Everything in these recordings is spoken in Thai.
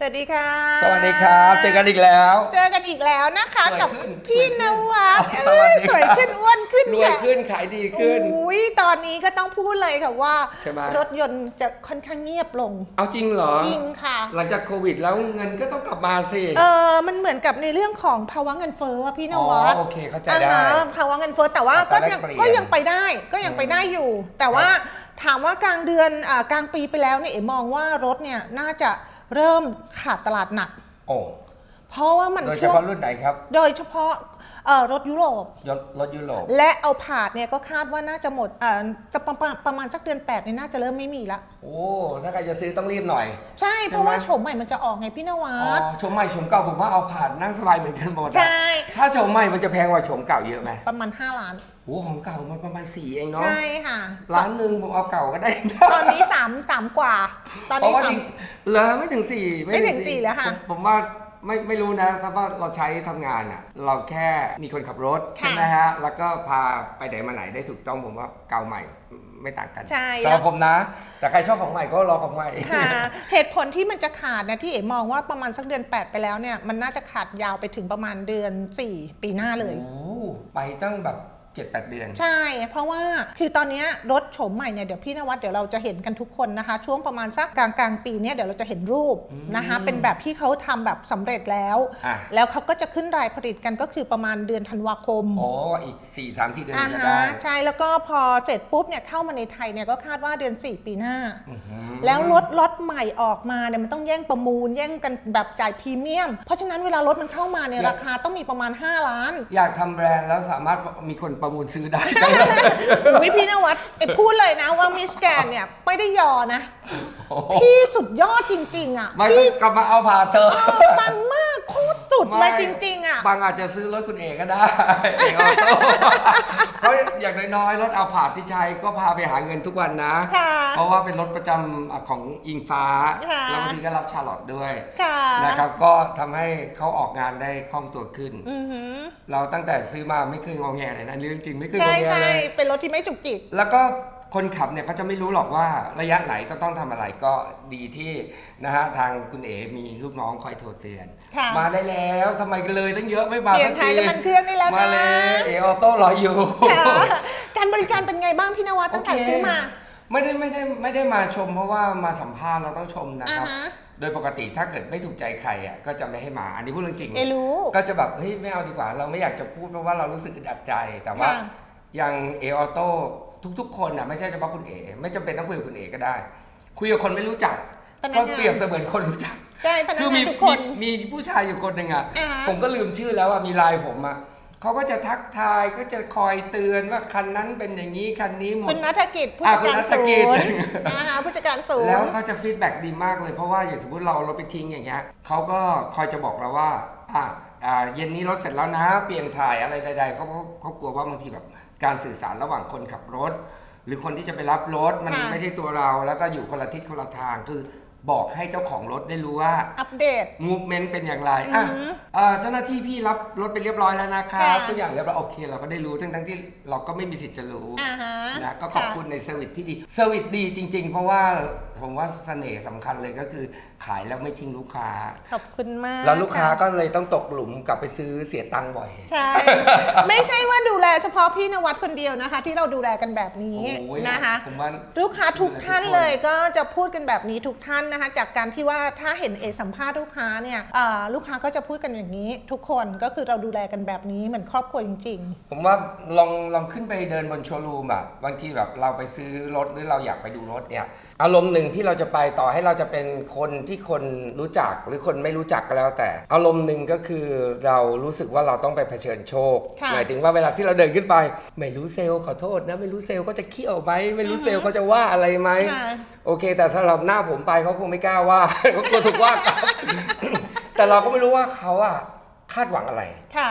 สวัสดีค่ะ สวัสดีครับ เจอกันอีกแล้ว เจอกันอีกแล้วนะคะสวยกับขึ้นพี่สวยขึ้นนวัดอ๋อเอ้ยสสวัวยสดีขึ้นอ้วนขึ้นรวยแกะขึ้นขายดีขึ้น อุ้ยตอนนี้ก็ต้องพูดเลยค่ะว่า ใช่ไหม รถยนต์จะค่อนข้างเงียบลงเอาจริงเหรอ จริงค่ะ หลังจากโควิดแล้วเงินก็ต้องกลับมาสิ เออมันเหมือนกับในเรื่องของภาวะเงินเฟ้ออะพี่นอ๋อวัดโอเคเข้าใจอ่าได้ฮะภาวะเงินเฟ้อแต่ว่าอัตก็ราแลกยังเปลี่ยนก็ยังไปได้ก็ยังไปได้อยู่ แต่ว่าถามว่ากลางเดือนอ่ากลางปีไปแล้วเนี่ยเอ๋มองว่ารถเนี่ยน่าจะ เริ่มขาดตลาดหนัก โอ้เพราะว่ามันโดยเฉช่วงพาะรุ่นไหนครับ โดยเฉพาะ เอ่อรถยุโรป ยศรถยุโรป และเอาผาดเนี่ยก็คาดว่าน่าจะหมดเอ่อจะประมาณประมาณสักเดือน8เนี่ยน่าจะเริ่มไม่มีละ โอ้ ถ้าใครจะซื้อต้องรีบหน่อย ใช่เพราะว่าใช่ไหมโฉมใหม่มันจะออกไงพี่นวัอ๋อดชมใหม่ชมเก่าผมว่าเอาผ่านนั่งสบายเหมือนกันหมดอะใช่ ถ้าชมใหม่มันจะแพงกว่าชมเก่าเยอะไหมประมาณ 5 ล้าน โอ้ของเก่ามันประมาณสี่เองเนาะใช่ค่ะ ร้านหนึ่งผมเอาเก่าก็ได้ตอนนี้3 3กว่า ตอนเพราะนี้ว่าสาจมริงๆเหลือไม่ถึงสี่ไม่ถึงสี่แล้วค่ะ ผมผมว่า ไม่ไม่รู้นะถ้าว่าเราใช้ทำงานอะ เราแค่มีคนขับรถค่ะใช่ไหมฮะ แล้วก็พาไปไหนมาไหนได้ถูกต้องผมว่าเก่าใหม่ไม่ต่างกันใช่ สำหรับผมนะ แต่ใครชอบของใหม่ก็รอของใหม่ ค่ะเหตุผลที่มันจะขาดนะที่เอ๋มองว่าประมาณสักเดือน 8 ไปแล้วเนี่ยมันน่าจะขาดยาวไปถึงประมาณเดือน 4 ปีหน้าเลย โอ้ไปตั้งแบบ 7จ็ดแปดเดือน ใช่ เพราะว่าคือตอนเนี้ยรถโฉมใหม่เนี่ยเดี๋ยวพี่นวัดเดี๋ยวเราจะเห็นกันทุกคนนะคะ ช่วงประมาณสักกลางกลางๆปีเนี่ยเดี๋ยวเราจะเห็นรูปอืมนะคะ เป็นแบบที่เขาทำแบบสำเร็จแล้วอะแล้วเขาก็จะขึ้นรายผลิตกันก็คือประมาณเดือนธันวาคมโอ้อีก4ี่สามสี่เดือนอ่าจะฮะได้ใช่แล้วก็พอเสร็จปุ๊บเนี่ยเข้ามาในไทยเนี่ยก็คาดว่าเดือน 4 ปีหน้าอื้อหือแล้วรถรถใหม่ออกมาเนี่ยมันต้องแย่งประมูลแย่งกันแบบจ่ายพรีเมียม เพราะฉะนั้นเวลารถมันเข้ามาเนี่ยราคาต้องมีประมาณ 5 ล้าน อยากทำแบรนด์แล้วสามารถมีคนประมูลซื้อได้ วิพี่นวัดเอ็พูดเลยนะว่ามิสแกนเนี่ยไม่ได้ยอนะโอ้โหพี่สุดยอดจริง ๆ อะไม่พี่ต้องกลับมาเอาผ่าเธอ ปังมากโคตรสุดเลยจริงๆอะ บางอาจจะซื้อรถคุณเอกก็ได้เอกออโต้เพราะอย่างน้อยๆรถเอาผาดที่ใช้ก็พาไปหาเงินทุกวันนะ ค่ะเพราะว่าเป็นรถประจำของอิงฟ้า ค่ะ แล้วบางทีก็รับชาร์ลอตด้วยค่ะนะครับ ก็ทำให้เขาออกงานได้คล่องตัวขึ้น อือหือเราตั้งแต่ซื้อมาไม่เคยงอแงเลยนะเรื่องจริงไม่เคยงใช่อแงใช่เลย เป็นรถที่ไม่จุกจิก แล้วก็ คนขับเนี่ยเขาจะไม่รู้หรอกว่าระยะไหนจะต้องทำอะไรก็ดีที่นะฮะทางคุณเอ๋มีลูกน้องคอยโทรเตือน ค่ะ มาได้แล้วทำไมกันเลยตั้งเยอะไม่มาเปลี่ยสันกถ่ายทีน้ำมันเครื่องได้แล้วมานะเลยเอออโต้รออยู่ ค่ะการบริการเป็นไงบ้างพี่นวัดตั้งแต่ซื้อมา ไม่ได้ไม่ได้ไม่ได้มาชม เพราะว่ามาสัมภาษณ์เราต้องชมนะครับอ่าฮะ โดยปกติถ้าเกิดไม่ถูกใจใครอะก็จะไม่ให้มา อันนี้พูดเรื่องจริง เอรู้ ก็จะแบบเฮ้ยไม่เอาดีกว่า เราไม่อยากจะพูดเพราะว่าเรารู้สึกอึดอัดใจ แต่ว่าค่ะ อย่างเอออโต้ ทุก ๆ คนอะไม่ใช่เฉพาะคุณเอไม่จำเป็นต้องคุยกับคุณเอก็ได้ คุยกับคนไม่รู้จัก พนักก็งาน เปรียบเสมือนคนรู้จัก ใช่พนักคืองามีนทุกคมีนมีผู้ชายอยู่คนหนึ่งอะ อ่าฮะ ผมก็ลืมชื่อแล้วอะมีไลน์ผมอะเขาก็จะทักทายก็จะคอยเตือนว่าคันนั้นเป็นอย่างนี้คันนี้หมคุด ณนัฐกิจผู้อ่าจัดคุณการนัฐศูกิจ นย์นะคะผู้จัดการศูนแล้วย์ เขาจะฟีดแบ็กดีมากเลยเพราะว่าอย่างสมมติเราเราไปทิ้งอย่างเงี้ยเขาก็คอยจะบอกเราว่าอ่าอ่าเย็นนี้รถเสร็จแล้วนะ เปลี่ยนถ่ายอะไรใดๆเขาเขาเขากลัวว่าบางทีแบบ การสื่อสารระหว่างคนขับรถ หรือคนที่จะไปรับรถมันค่ะ ไม่ใช่ตัวเรา แล้วก็อยู่คนละทิศคนละทางคือบอกให้เจ้าของรถได้รู้ว่า อัปเดต มูฟเมนต์เป็นอย่างไรอะอือหือเอ่อเจ้าหน้าที่พี่รับรถไปเรียบร้อยแล้วนะครับค่ะ ทุกอย่างเรียบร้อยโอเค เราก็ได้รู้ทั้งทั้งๆที่เราก็ไม่มีสิทธิ์จะรู้อ่าฮะนะก็ขอบคุณในเซอร์วิสที่ดีเซอร์วิสดีจริง ๆ เพราะว่า ผมว่าเสน่ห์สำคัญเลยก็คือขายแล้วไม่ทิ้งลูกค้า ขอบคุณมากแล้วลูกค้าะก็เลยต้องตกหลุมกลับไปซื้อเสียตังค์บ่อย ใช่ ไม่ใช่ว่าดูแลเฉพาะพี่นวัดคนเดียวนะคะ ที่เราดูแลกันแบบนี้โอ้ยนะคะ ผมว่า ลูกค้าทุกท่านดูแลทุกคนเลยก็จะพูดกันแบบนี้ทุกท่านนะคะ จากการที่ว่าถ้าเห็นเอกสัมภาษณ์ลูกค้าเนี่ยอ่าลูกค้าก็จะพูดกันอย่างนี้ ทุกคนก็คือเราดูแลกันแบบนี้เหมือนครอบครัวจริง ผมว่าลองลองขึ้นไปเดินบนโชว์รูมแบบบางทีแบบเราไปซื้อรถหรือเราอยากไปดูรถเนี่ย อารมณ์หนึ่งที่เราจะไปต่อให้เราจะเป็นคนที่คนรู้จักหรือคนไม่รู้จักก็แล้ว แต่ อารมณ์หนึ่งก็คือเรารู้สึกว่าเราต้องไปเผชิญโชคค่ะ หมายถึงว่าเวลาที่เราเดินขึ้นไป ไม่รู้เซลล์ขอโทษนะ ไม่รู้เซลล์เขาจะเคี่ยวไหมไม่รู้เซลล์เขาจะว่าอะไรไหม ค่ะ โอเค แต่สำหรับหน้าผมไปเขาคงไม่กล้าว่า เขากลัวถูกว่ากลับ แต่เราก็ไม่รู้ว่าเขาอะคาดหวังอะไรๆค่ะ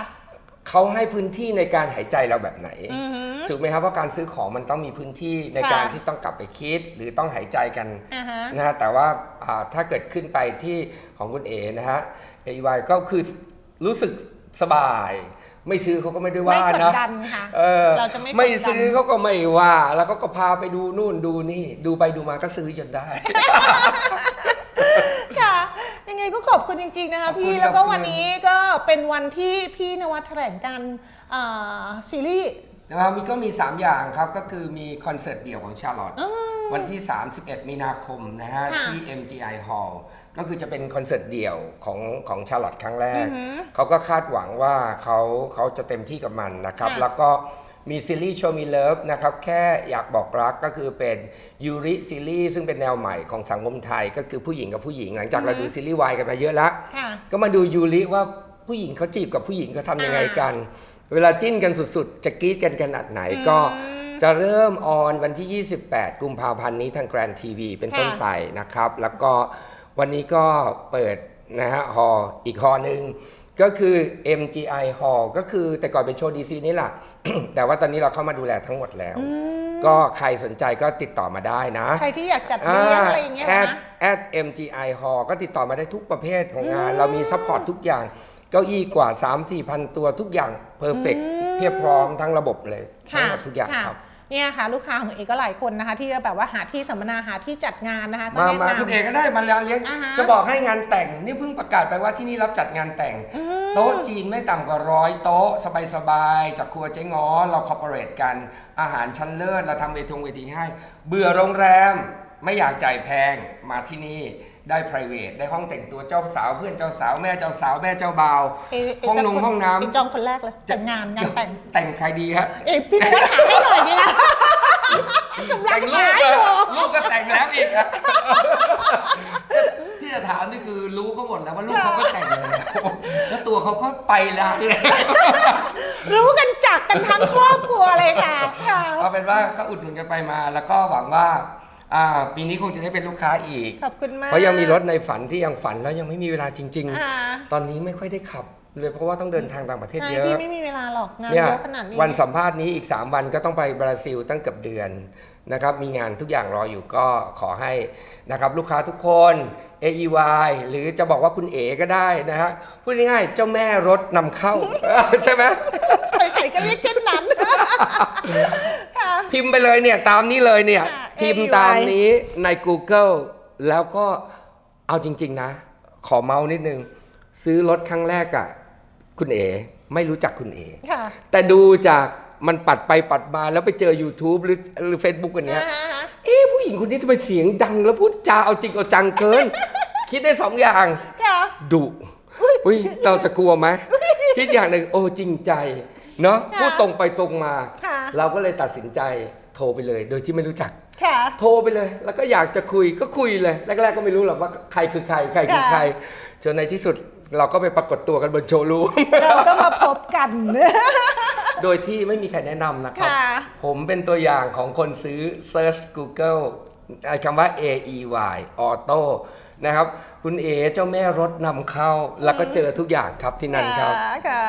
เขาให้พื้นที่ในการหายใจเราแบบไหนอือหือ ถูกไหมครับว่าการซื้อของมันต้องมีพื้นที่ในค่ะการที่ต้องกลับไปคิด หรือต้องหายใจกัน อ่าฮะ นะฮะแต่ว่าอ่าถ้าเกิดขึ้นไปที่ของคุณเอนะฮะเอวก็คือรู้สึกสบาย ไม่ซื้อเขาก็ไม่ได้ว่าไม่กดนะดันค่ะเออเราจะไม่กดดันไม่ซื้อเขาก็ไม่ว่า แล้วเขาก็พาไปดูนู่นดูนี่ ดูไปดูมาก็ซื้อจนได้ค่ะ ยังไงก็ขอบคุณจริง ๆ นะคะขอบคุณพี่แล้วก็ขอบคุณวันนี้ก็เป็นวันที่พี่นวัดแถลงการอ่าซีรีส์ นะครับมีก็มี 3 อย่างครับก็คือมีคอนเสิร์ตเดี่ยวของชาร์ลอตอืมวันที่ 31 มีนาคมนะฮะค่ะที่ MGI Hall ก็คือจะเป็นคอนเสิร์ตเดี่ยวของของชาร์ลอตครั้งแรก อือหือเขาก็คาดหวังว่าเขาเขาจะเต็มที่กับมันนะครับ ค่ะแล้วก็ มีซีรีส์ Show Me Love นะครับแค่อยากบอกรักก็คือเป็นยูริซีรีส์ซึ่งเป็นแนวใหม่ของสังคมไทย ก็คือผู้หญิงกับผู้หญิงหลังจากเราดูซีรีส์วายกันมาเยอะแล้วค่ะก็มาดูยูริว่าผู้หญิงเขาจีบกับผู้หญิงเขาทำยังไงกัน เวลาจิ้นกันสุดๆ จะกรี๊ดกันขนาดไหนก็อืมจะเริ่มออนวันที่ 28 กุมภาพันธ์นี้ทางแกรนทีวีเป็นต้นค่ะไปนะครับ แล้วก็วันนี้ก็เปิดนะฮะฮอลอีกฮอลหนึ่งก็คือ MGI Hall ก็คือแต่ก่อนเป็นโชว์ดีซีนี่แหละ แต่ว่าตอนนี้เราเข้ามาดูแลทั้งหมดแล้วอืมก็ใครสนใจก็ติดต่อมาได้นะ ใครที่อยากจัดเลี้ยงอะไรอย่างเงี้ยแอนะดแอด MGI Hall ก็ติดต่อมาได้ทุกประเภทของงาน เรามีซัพพอร์ตทุกอย่าง เก้าอี้กว่า 3 4พันตัวทุกอย่างเพอร์เฟกอืมเพียบพร้อมทั้งระบบเลยทั้งค่ะหมดทุกอย่างค่ะครับ เนี่ยค่ะลูกค้าของเอกก็หลายคนนะคะ ที่แบบว่าหาที่สัมมนาหาที่จัดงานนะคะก็มาแนะมานำคุณเอกก็ได้มาเลี้ยงอ่าฮะจะบอกให้งานแต่งนี่เพิ่งประกาศไปว่าที่นี่รับจัดงานแต่ง อืม โต๊ะจีนไม่ต่ำกว่าร้อยโต๊ะ สบายๆจากครัวเจ๊ง้อเราคอร์ปอเรทกัน อาหารชั้นเลิศ เราทำเวทงเวทีให้ เบื่อโรงแรมไม่อยากจ่ายแพงมาที่นี่ ได้ p r i v a t ได้ห้องแต่งตัวเจ้าสาวเพื่อนเจ้าสาวแม่เจ้าสาวแม่เจ้าบ่าวเอกเกห้องนงจะห้องน้ำเกจองคนแรกเลยจัดงานงานแต่งแต่งใครดีฮะ เอกพี่นวัดหาให้หน่อยดีนะกำลัแต่งงลูหากอก็ยู่ลูกก็แต่งแล้วอีกอะที่จะถามนี่คือรู้เขาหมดแล้วว่าลูกเขาก็แต่งแล้วแล้วตัวเขาก็ไปแล้วเลยรู้กันจักกันทั้งครอบครัวเลยค่ะค่ะ เอาเป็นว่าก็อุดหนุนกันไปมา แล้วก็หวังว่า อ่าปีนี้คงจะได้เป็นลูกค้าอีก ขอบคุณมากเพราะยังมีรถในฝันที่ยังฝันแล้วยังไม่มีเวลาจริง อ่าๆ ตอนนี้ไม่ค่อยได้ขับ เลยเพราะว่าต้องเดินทางต่างประเทศใช่เยพี่อะไม่มีเวลาหรอกงานเนี่ยเยอะขนาดนี้วันสัมภาษณ์นี้อีก 3 วันก็ต้องไปบราซิลตั้งเกือบเดือนนะครับ มีงานทุกอย่างรออยู่ก็ขอให้นะครับลูกค้าทุกคน AEY หรือจะบอกว่าคุณเอ๋ก็ได้นะฮะพูดง่ายๆเจ้าแม่รถนำเข้า ใช่ไหมใครๆก็เรียกเช่นนั้น ค่ะ พิมพ์ไปเลยเนี่ย ตามนี้เลยเนี่ย ค่ะ พิมพ์ AEY ตามนี้ใน Google แล้วก็เอาจริง ๆ นะ ขอเมาส์นิดนึง ซื้อรถครั้งแรกอะคุณเอ๋ไม่รู้จักคุณเอ๋ค่ะ แต่ดูจากมันปัดไปปัดมาแล้วไปเจอ YouTube หรือหรือ Facebook กันเนี้ยอ่าฮะเอ๊ะผู้หญิงคนนี้ทำไมเสียงดังแล้วพูดจาเอาจริงเอาจังเกิน คิดได้สองอย่างค่ะ ดุอุ้ยเราจะกลัวไหมคิดอย่างหนึ่งโอ้จริงใจ เนาะค่ะพูดตรงไปตรงมา ค่ะ เราก็เลยตัดสินใจโทรไปเลย โดยที่ไม่รู้จัก ค่ะโทรไปเลย แล้วก็อยากจะคุยก็คุยเลย แรก ๆ ก็ไม่รู้หรอกว่าใครคือใคร ใครคือค่ะใครจนในที่สุดเราก็ไปปรากฏตัวกันบนโชว์รูมเราก็มาพบกัน โดยที่ไม่มีใครแนะนำนะครับค่ะผมเป็นตัวอย่างของคนซื้อ Search Google ไอ้คำว่า AEY Auto นะครับ คุณเอเจ้าแม่รถนำเข้าแล้วก็เจอทุกอย่างครับที่นั่นครับะค่ะ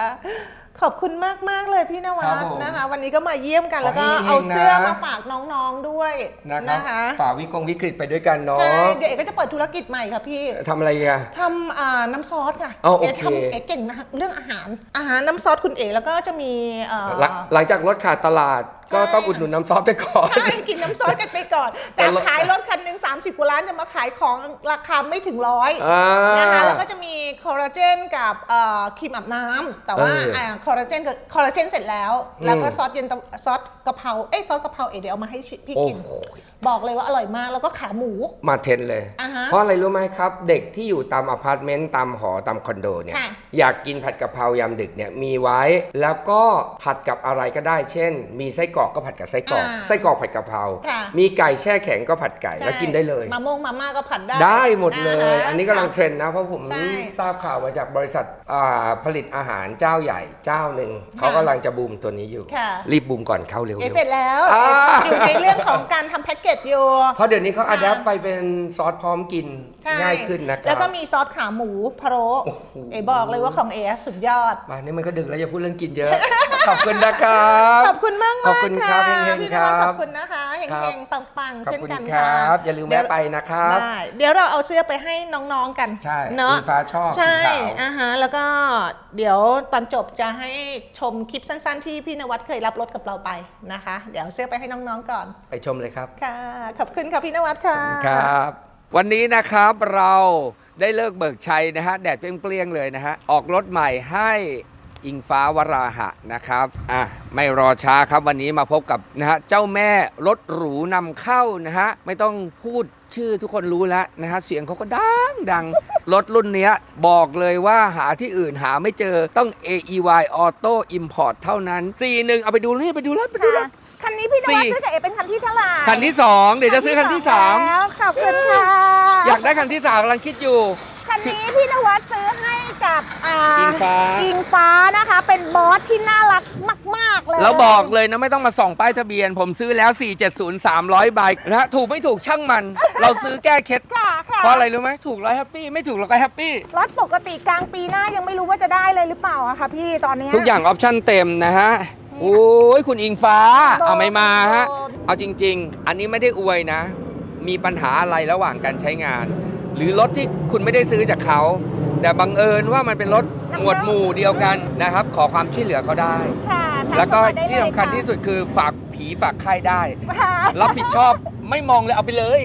ขอบคุณมากมากๆเลยพี่นวัครัดบผมนะคะ วันนี้ก็มาเยี่ยมกันขอแล้วก็ให้เอาเฮงๆนะเสื้อมาฝากน้องๆด้วยนะครับนะคะฝ่าวิกงวิกฤตไปด้วยกันเนาะใช่เดี๋ยวเอกก็จะเปิดธุรกิจใหม่ค่ะพี่ทำอะไรอะทำอ่าน้ำซอสค่ะอ๋อโอเคทำเอกเก่งนะเรื่องอาหารอาหารน้ำซอสคุณเอกแล้วก็จะมีเอ่อหลังหลังจากรถขาดตลาด ก็ใช่ต้องอุดหนุนน้ำซอสไปก่อน ใช่กินน้ำซอสกันไปก่อน แต่แต่รถขายรถคันหนึ่ง30กว่าล้านจะมาขายของราคาไม่ถึงร้อยอ่า นะคะแล้วก็จะมีคอลลาเจนกับเอ่อครีมอาบน้ำแต่ว่าเอออ่าคอลลาเจนกับคอลลาเจนเสร็จแล้ว อืม แล้วก็ซอสเย็นตาซอสกะเพราเอ้ยซอสกะเพราเอ๋เดี๋ยวเอามาให้พี่โอ้กิน โหบอกเลยว่าอร่อยมากแล้วก็ขาหมู มาเทรนเลย อ่าฮะเพราะอะไรรู้ไหมครับ เด็กที่อยู่ตามอพาร์ตเมนต์ตามหอตามคอนโดเนี่ยค่ะ อยากกินผัดกะเพรายามดึกเนี่ยมีไว้ แล้วก็ผัดกับอะไรก็ได้ เช่น มีไส้กรอกก็ผัดกับไส้กรอกอ่าไส้กรอกผัดกะเพรา ค่ะ มีไก่แช่แข็งก็ผัดไก่แล้วกินได้เลย มะม่วงมาม่าก็ผัดได้ได้หมดเลยาฮะอันนี้กำลังเทรนด์นะ เพราะผมใช่ทราบข่าวมาจากบริษัทอ่าผลิตอาหารเจ้าใหญ่เจ้าหนึ่งเขากำลังจะบูมตัวนี้อยู่ ค่ะ รีบบูมก่อนเข้าเร็วเอ๋ๆเสร็จแล้วอ่า อยู่ในเรื่องของการทำแพ็กเกจอยู่เพราะเดี๋ยวนี้เขาอัดแอปค่ะไปเป็นซอสพร้อมกินใช่ง่ายขึ้นนะครับ แล้วก็มีซอสขาหมูพะโล้โอ้โห เอ๋บอกเลยว่าของเอ๋สุดยอด มานี่มันก็ดึกแล้วอย่าพูดเรื่องกินเยอะ ขอบคุณนะครับ ขอบคุณมากขอบคุณครับะเฮงๆพี่นวัดครัขบอบคุณนะคะเฮครับงๆปังๆขอบเช่นคุณกันคค่ะรับอย่าลืมแวะไปนะครับได้เดี๋ยวเราเอาเสื้อไปให้น้องๆกันใช่เนาะคุณฟ้าชอบใช่สีขาวอ่าฮะแล้วก็เดี๋ยวตอนจบจะให้ชมคลิปสั้น ๆ ที่พี่นวัดเคยรับรถกับเราไปนะคะ เดี๋ยวเอาเสื้อไปให้น้องๆก่อน ไปชมเลยครับค่ะขอบคุณค่ะพี่นวัดค่ะครับ วันนี้นะครับเราได้เลิกเบิกชัยนะฮะแดดเปรี้ยงๆเลยนะฮะออกรถใหม่ให้ อิงฟ้าวราหะนะครับอะไม่รอช้าครับวันนี้มาพบกับนะฮะเจ้าแม่รถหรูนำเข้านะฮะไม่ต้องพูดชื่อทุกคนรู้แล้วนะฮะเสียงเขาก็ดังดังรถรุ่นเนี้ยบอกเลยว่าหาที่อื่นหาไม่เจอต้อง AEY Auto Import เท่านั้น41เอาไปดูเลยไปดูเลยไปดูเลยค่ะคันนี้พี่นสี่วัดซื้อกับเอเป็นคันที่เท่าไหร่คันที่2เดี๋ยวจะซื้อคันที่แล้วขอบคุณค่ะ3อยากได้คันที่3กำลังคิดอยู่ คันนี้พี่นวัดซื้อให้ กับอ่าอิงฟ้า อิงฟ้านะคะ เป็นบอสที่น่ารักมาก ๆ เลย แล้วบอกเลยนะไม่ต้องมาส่องป้ายทะเบียน ผมซื้อแล้ว 470 300ใบนะฮะถูกไม่ถูกช่างมัน เราซื้อแก้เคล็ดค่ะค่ะเพราะอะไรรู้ไหมถูกร้อยแฮปปี้ไม่ถูกเราก็แฮปปี้ รถปกติกลางปีหน้ายังไม่รู้ว่าจะได้เลยหรือเปล่าอะคะพี่ตอนเนี้ย ทุกอย่างออปชั่นเต็มนะฮะ โอ้ยคุณอิงฟ้า โดนเอาไม่มาฮะ โดน เอาจริง ๆ อันนี้ไม่ได้อวยนะ มีปัญหาอะไรระหว่างการใช้งาน หรือรถที่คุณไม่ได้ซื้อจากเขา แต่บังเอิญว่ามันเป็นรถหมวดหมู่เดียวกันนะครับ ขอความช่วยเหลือเขาได้ ค่ะทัแล้วก็เข้ามาได้ที่สำคัญเลยะที่สุดคือฝากผีฝากไข้ได้ ค่ะ รับผิดชอบไม่มองเลยเอาไปเลย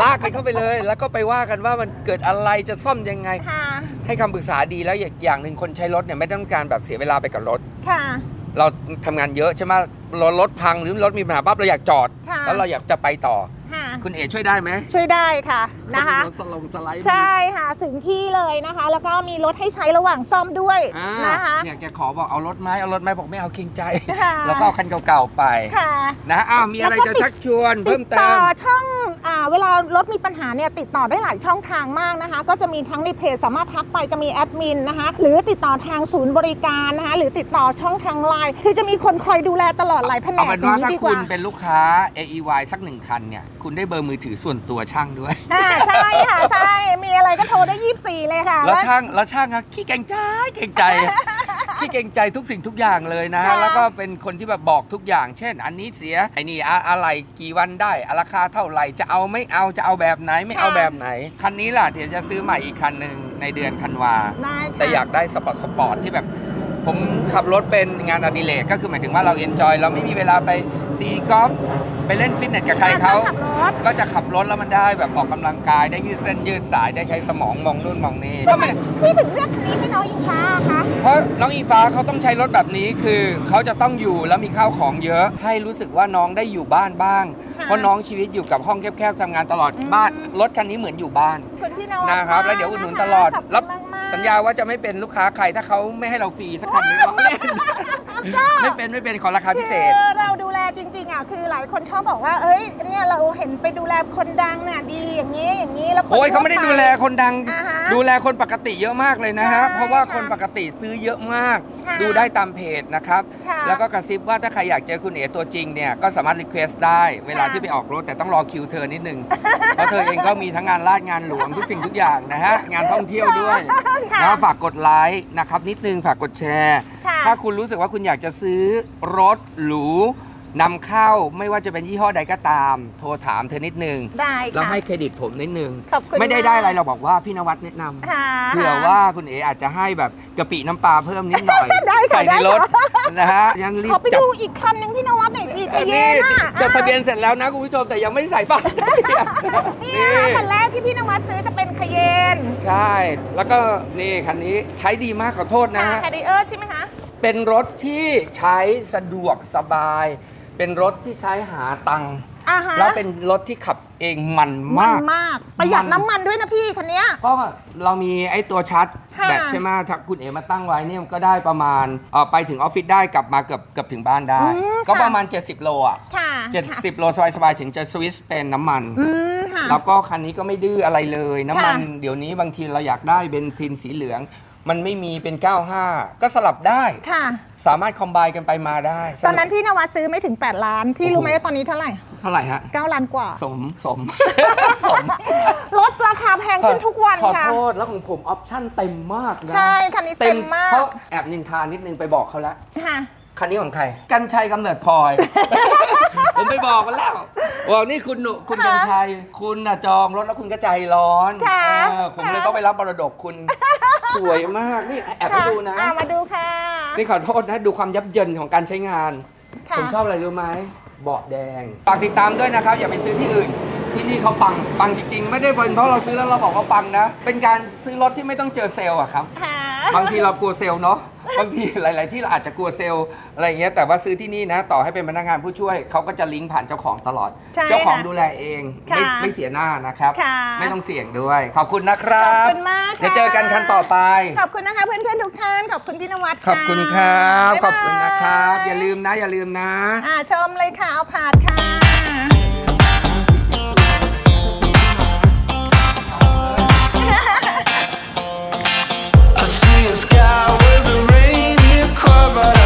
ลากกันเข้าไปเลย แล้วก็ไปว่ากันว่ามันเกิดอะไรจะซ่อมยังไง ค่ะ ให้คำปรึกษาดีแล้วอย่างอย่างหนึ่งคนใช้รถเนี่ยไม่ต้องการแบบเสียเวลาไปกับรถ ค่ะ เราทำงานเยอะใช่ไหมรถรถพังหรือรถมีปัญหาปั๊บเราอยากจอด ค่ะ แล้วเราอยากจะไปต่อ ค่ะคุณเอช่วยได้ไหมช่วยได้ค่ะนะคะรถสลงสไลด์ใช่ค่ะถึงที่เลยนะคะ แล้วก็มีรถให้ใช้ระหว่างซ่อมด้วยอ่านะคะเนี่ยแกขอบอกเอารถไหมเอารถไหมบอกไม่เอาเกรงใจค่ะแล้วก็เอาคันเก่าๆไปค่ะนะอ้าวมีอะไรจะชักชวนเพิ่มติเติดต่อมช่องอ่าเวลารถมีปัญหาเนี่ยติดต่อได้หลายช่องทางมากนะคะ ก็จะมีทั้งในเพจสามารถทักไปจะมีแอดมินนะคะ หรือติดต่อทางศูนย์บริการนะคะ หรือติดต่อช่องทางไลน์คือจะมีคนคอยดูแลตลอดหลายแผนเอากเป็นว่านี้ถ้าดีกคุว่าณเป็นลูกค้า AEY สักหนึ่งคันเนี่ย คุณได้เบอร์มือถือส่วนตัวช่างด้วย อ่าใช่ค่ะใช่มีอะไรก็โทรได้ 24 เลยค่ะแล้วช่างแล้วช่างอะขี้เกรงใจเกรงใจ ที่เกรงใจทุกสิ่งทุกอย่างเลยนะฮะค่ะ แล้วก็เป็นคนที่แบบบอกทุกอย่าง เช่น อันนี้เสียไอ้นี่อะอะไรกี่วันได้อะราคาเท่าไหร่จะเอาไม่เอาจะเอาแบบไหนไม่เอาแบบไหน คันนี้ล่ะเดี๋ยวจะซื้อใหม่อีกคันหนึ่งในเดือนธันวา ได้ค่ะแต่อยากได้สปอร์ตสปอร์ตที่แบบ ผมขับรถเป็นงานอดิเรกก็คือหมายถึงว่าเราเอนจอยเราไม่มีเวลาไปตีกอล์ฟไปเล่นฟิตเนสกับใครเขาขับรถก็จะขับรถแล้วมันได้แบบออกกำลังกายได้ยืดเส้นยืดสายได้ใช้สมองมองนู่นมองนี่ก็ไม่พี่ถึงเลือกคันนี้ให้น้องอิงฟ้าอะคะเพราะน้องอีฟ้าเขาต้องใช้รถแบบนี้คือเขาจะต้องอยู่แล้วมีข้าวของเยอะ ให้รู้สึกว่าน้องได้อยู่บ้านบ้างค่ะเพราะน้องชีวิตอยู่กับห้องแคบๆทำงานตลอดอืมบ้านรถคันนี้เหมือนอยู่บ้านคุณพี่นวัดนะครับมากแล้วเดี๋ยวอุดหนุนตลอดขบคุณรับมกๆ สัญญาว่าจะไม่เป็นลูกค้าใครถ้าเขาไม่ให้เราฟรีสักคันหนึงเล่นไม่เป็นไม่เป็นขอราคาพิเศษ คือเราดูแล จริงๆอะคือหลายคนชอบบอกว่า เอ้ยเนี่ยเราเห็นไปดูแลคนดังน่ะดีอย่างนี้อย่างนี้แล้วคนโอ้ยเขาไม่ได้ทั่วป ดูแลคนดัง อ่าฮะดูแลคนปกติเยอะมากเลยนะฮะใช่เพราะว่าค่ะคนปกติซื้อเยอะมาก ค่ะดูได้ตามเพจนะครับ ค่ะแล้วก็กระซิบว่าถ้าใครอยากเจอคุณเอ๋ตัวจริงเนี่ยก็สามารถรีเควสได้เวลาค่ะ ที่ไปออกรถแต่ต้องรอคิวเธอนิดนึง เพราะเธอเองก็มีทั้งงานลาดงานหลวงทุกสิ่งทุกอย่างนะฮะงานท่องเที่ยวด้วยค่ะแล้วฝากกดไลค์นะครับนิดนึงฝากกดแชร์ ค่ะ ถ้าคุณรู้สึกว่าคุณอยากจะซื้อรถหรู นำเข้าไม่ว่าจะเป็นยี่ห้อใดก็ตาม โทรถามเธอนิดนึง ได้แล้วค่ะ ให้เครดิตผมนิดนึง ขอบคุณไม่ได้มาก ได้อะไรเราบอกว่าพี่นวัดแนะนำ ค่ะ เผื่อว่าคุณเอ๋อาจจะให้แบบกะปิน้ำปลาเพิ่มนิดหน่อย ได้ค่ะใส่ในได้รถค่ะนะฮะยังรีขอบไปจับดูอีกคันหนึ่งที่นวัดหน่อยสิเออเยนี่นอะจดทะเบียนเสร็จแล้วนะคุณผู้ชมแต่ยังไม่ได้ใส่ฝาทะเบียนนี่นะคะคันแรกที่พี่นวัดซื้อจะเป็นคาเยนใช่ แล้วก็นี่คันนี้ใช้ดีมากขอโทษนะค่ะฮะ แคดิเออร์ใช่ไหมคะ เป็นรถที่ใช้สะดวกสบาย เป็นรถที่ใช้หาตังค์อ่าฮะแล้วเป็นรถที่ขับเองมันมัมานกมาก ประหยัดมันน้ำมันด้วยนะพี่คันเนี้ย ก็เรามีไอ้ตัวชาร์จค่ะแบตใช่ไหมถ้าคุณเอ๋มาตั้งไว้เนี่ยก็ได้ประมาณเอ่อไปถึงออฟฟิศได้กลับมาเกือบเกือบถึงบ้านได้ อืมก็ค่ะ ประมาณ 70 โลอะ ค่ะ70 โลสบายๆถึงจะสวิตช์เป็นน้ำมัน อืมค่ะ แล้วก็คันนี้ก็ไม่ดื้ออะไรเลย น้ำมันค่ะเดี๋ยวนี้บางทีเราอยากได้เบนซินสีเหลือง มันไม่มีเป็น 95 ก็สลับได้ ค่ะ สามารถคอมไบกันไปมาได้ตอนนั้นพี่นวัดซื้อไม่ถึง 8 ล้าน พี่รู้ไหมโอ้โหว่าตอนนี้เท่าไหร่ เท่าไหร่ฮะ 9 ล้านกว่า สมสม สมลดราคาแพงขึ้นทุกวันขอค่ะ โทษแล้วของผมออปชั่นเต็มมากนะใช่คันนี้เต็มมาก เพราะแอบนินทานิดนึงไปบอกเขาแล้ว ค่ะ คันนี้ของใคร กันชัยกำเนิดพลอย ผมไปบอกมันแล้วบอกนี่คุณหนูคุณกันชัย คุณน่ะจองรถแล้วคุณก็ใจร้อนค่ะเออผมเลยต้องไปรับบรดกคุณ สวยมาก นี่แอบไปดูนะ อ่มาดูค่ะนี่ขอโทษนะ ดูความยับเยินของการใช้งาน ค่ะผมชอบอะไรรู้ไหมเบาะแดง ฝากติดตามด้วยนะครับ อย่าไปซื้อที่อื่น ที่นี่เขาปัง ปังจริงๆ ไม่ได้เป็นเพราะเราซื้อแล้วเราบอกว่าปังนะ เป็นการซื้อรถที่ไม่ต้องเจอเซลล์อะครับ ค่ะ บางทีเรากลัวเซลล์เนาะบางทีหลาย ๆ ที่เราอาจจะกลัวเซลล์อะไรอย่างเงี้ยแต่ว่าซื้อที่นี่นะ ต่อให้เป็นพนักงานผู้ช่วยเขาก็จะลิงก์ผ่านเจ้าของตลอด ใช่เจ้าของค่ะดูแลเองค่ะไม่ไม่เสียหน้านะครับ ค่ะ ไม่ต้องเสี่ยงด้วย ขอบคุณนะครับขอบคุณมากค่ะเดี๋ยวเจอกันคันต่อไป ขอบคุณนะคะเพื่อนๆทุกท่าน ขอบคุณพี่นวัดขอบคุณครับบ๊ายขอบคุณนะครับบอย่าลืมนะ อย่าลืมนะ อ่าชมเลยค่ะเอาผาดค่ะ a sky with a rain club.